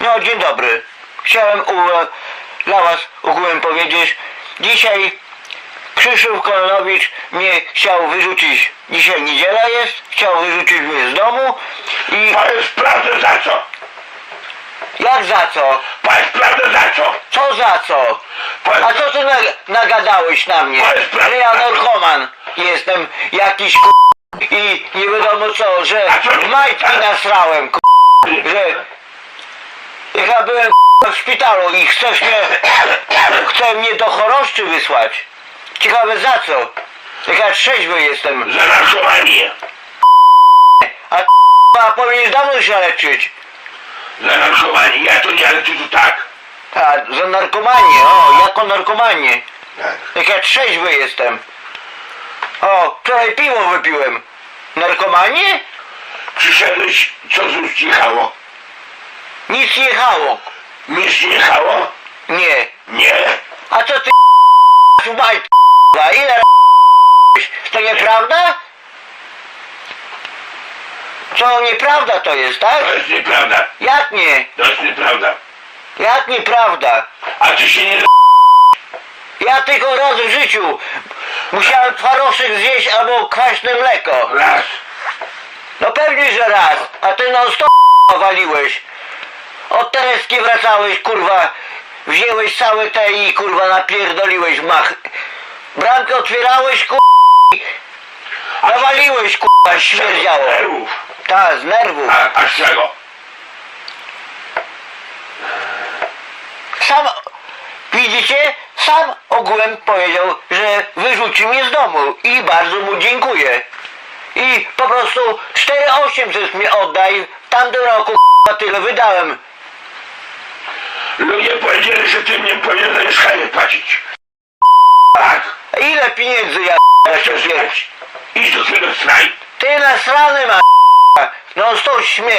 No, dzień dobry. Chciałem u, dla Was ogółem powiedzieć, dzisiaj Krzysztof Kononowicz mnie chciał wyrzucić, dzisiaj niedziela jest, chciał wyrzucić mnie z domu i Powiedz prawdę za co? jak za co? Powiedz prawdę za co? Co za co? Powiedz, A co ty nag- nagadałeś na mnie? Że ja narkoman jestem jakiś k... i nie wiadomo co, że majtki nasrałem k... że ja byłem k... w szpitalu i chcesz mnie chce mnie do choroszczy wysłać. Ciekawe za co? Jak ja trzeźwy jestem. za narkomanię. A k... powinieneś dawno się leczyć. Za narkomanię. Ja to nie, ale ty to tak. A, za narkomanię, o, jako narkomanię. tak. Jak ja trzeźwy jestem. O, wczoraj piwo wypiłem. Narkomanie? Przyszedłeś, co z ust jechało? Nic nie jechało. Nic nie jechało? Nie. Nie. A co ty Słuchaj, ile? To nieprawda? Co nieprawda to jest, tak? To jest nieprawda. Jak nie? To jest nieprawda. Jak nieprawda? A ty się nie... Ja tylko raz w życiu musiałem twaroszek zjeść albo kwaśne mleko. Raz. No pewnie, że raz. A ty non stop waliłeś. Od Tereski wracałeś, kurwa. Wzięłeś całe te i kurwa napierdoliłeś mach. Bramkę otwierałeś, kurwa. Nawaliłeś, kurwa, śmierdziało. Nerwów. Ta, z nerwów. A, a z czego? Sam, widzicie, sam ogółem powiedział, że wyrzuci mnie z domu i bardzo mu dziękuję. I po prostu 4800 mi oddaj, w tamtym roku k***a, tyle wydałem. Ludzie powiedzieli, że ty mnie powinieneś chemie płacić. Tak. Ile pieniędzy ja wziąć? znać. Idź do swojego straj. Ty nasrany ma no z tą śmierć.